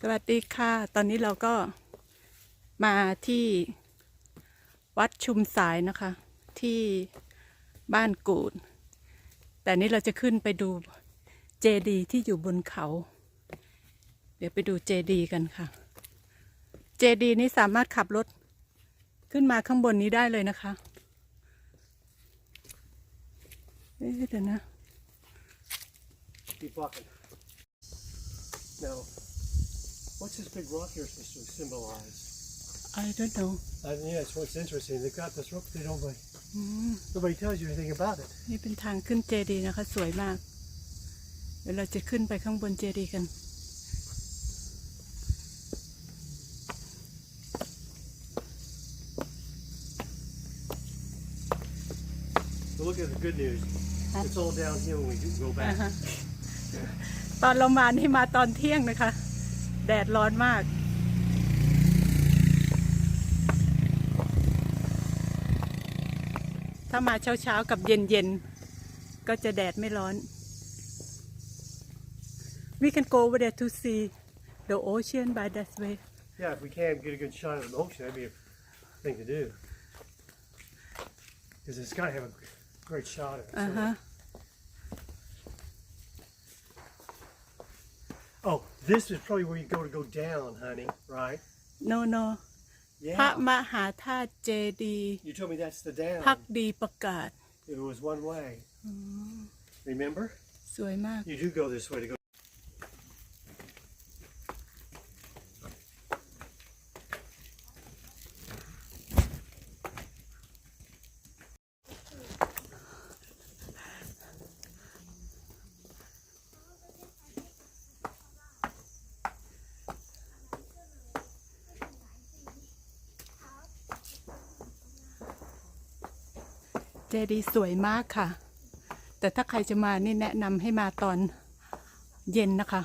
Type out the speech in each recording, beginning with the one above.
สวัสดีค่ะ ตอนนี้เราก็มาที่วัดชุมสายนะคะ ที่บ้านกูด แต่นี้เราจะขึ้นไปดูเจดีที่อยู่บนเขา เดี๋ยวไปดูเจดีกันค่ะ เจดีนี้สามารถขับรถขึ้นมาข้างบนนี้ได้เลยนะคะเอ๊ะเดี๋ยวนะ Keep walking. Now, what's this big rock here supposed to symbolize? I don't know Uh, yeah, it's what's interesting. They've got this rock. They don't. Like, nobody tells you anything about it. นี่เป็นทางขึ้นเจดีย์นะคะ สวยมาก เดี๋ยวเราจะขึ้นไปข้างบนเจดีย์กัน But look at the good news. It's all downhill when we do- go อ่า back. ฮะตอนเรามานี่มาตอนเที่ยงนะคะ แดดร้อนมาก ถ้ามาเช้าๆกับเย็นๆ ก็จะแดดไม่ร้อน We can go over there to see the ocean by that way Yeah, if we can get a good shot of the ocean, that'd be a thing to do. Because it's got to have a great shot of it. อ่า so- ฮะ this is probably where you go to go down, honey. Right? no no พระ Yeah. มหาธาตุเจดีย์ You told me that's the down. พักดีประกาศ It was one way. Remember? สวยมาก You do go this way to go. เจดีย์สวยมากค่ะ แต่ถ้าใครจะมานี่แนะนำให้มาตอนเย็นนะคะ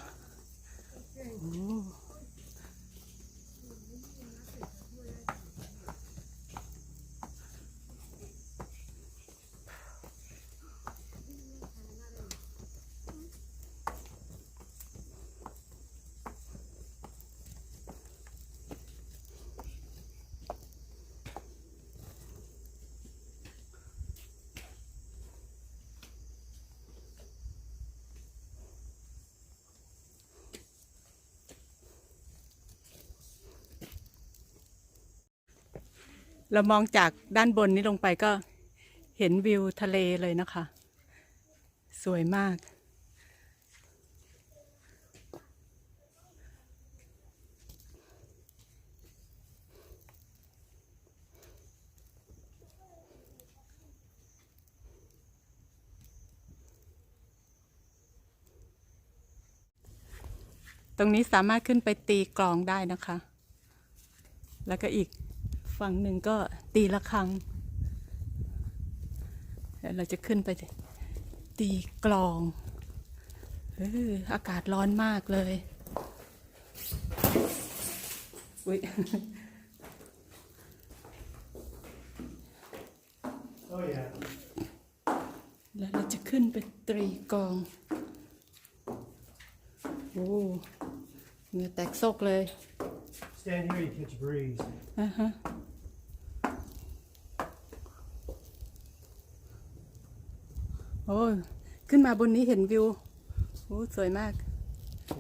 เรามองจากด้านบนนี้ลงไปก็เห็นวิวทะเลเลยนะคะ สวยมาก ตรงนี้สามารถขึ้นไปตีกลองได้นะคะ แล้วก็อีก ฝั่งหนึ่งก็ตีละครังแล้วเราจะขึ้นไปตีกลองเอออากาศร้อนมากเลยอุ๊ย Oh yeah. แล้วเราจะขึ้นไปตรีกลอง โอ้เหงื่อแตกซกเลย Stand here, you catch a breeze. อ่า อ้ยขึ้นมาบนนี้เห็นวิว โอ้สวยมาก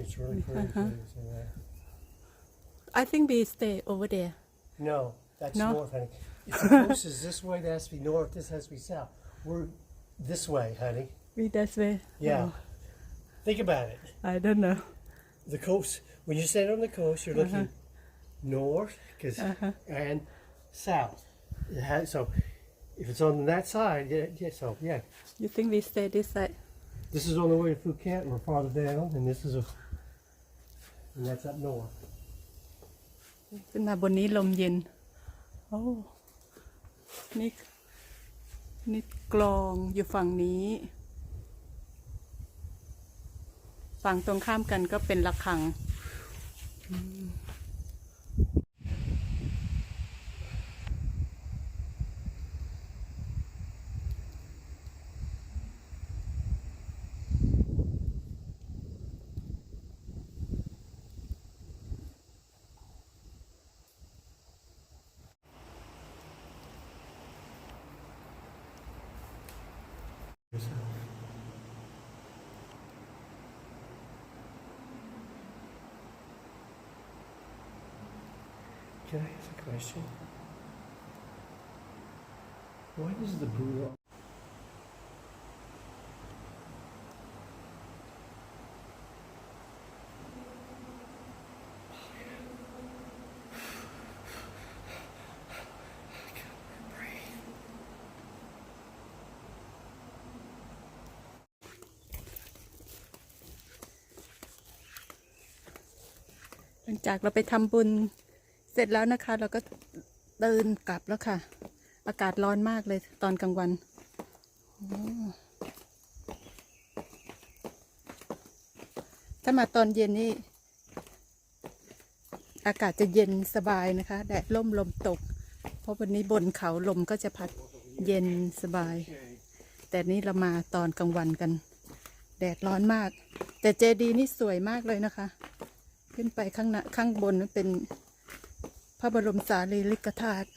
It's really pretty. Uh-huh. place, yeah. I think we stay over there No, that's No? north, honey. If the coast is this way, that has to be north. This has to be south. We're this way, honey. we that way Yeah. Oh, Think about it. I don't know The coast. When you stand on the coast, you're looking north, 'cause- Uh-huh. and south. It has, so, if it's on that side, yeah, yeah. So yeah, you think we stay this side this is on the way to Phuket, and we're farther down, and this is a, and that's up north. ขึ้นมาบนนี้ลมเย็น โอ้ นี่ นี่กลองอยู่ฝั่งนี้ ฝั่งตรงข้ามกันก็เป็นระฆัง Can I ask a question? Why is the Buddha หลังจากเราไปทำบุญ เสร็จแล้วนะคะ เราก็เดินกลับแล้วค่ะ อากาศร้อนมากเลยตอนกลางวันถ้ามาตอนเย็นนี่อากาศจะเย็นสบายนะคะ แดดล่มลมตก เพราะวันนี้บนเขาลมก็จะพัดเย็นสบาย แต่นี่เรามาตอนกลางวันกัน แดดร้อนมาก แต่เจดีย์นี่สวยมากเลยนะคะ ขึ้นไปข้างหน้าข้างบนเป็น พระบรมสารีริกธาตุ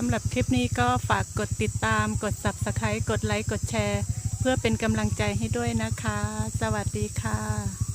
สำหรับคลิปนี้ก็ฝากกดติดตาม กด subscribe กดไลค์ กดแชร์ เพื่อเป็นกำลังใจให้ด้วยนะคะ สวัสดีค่ะ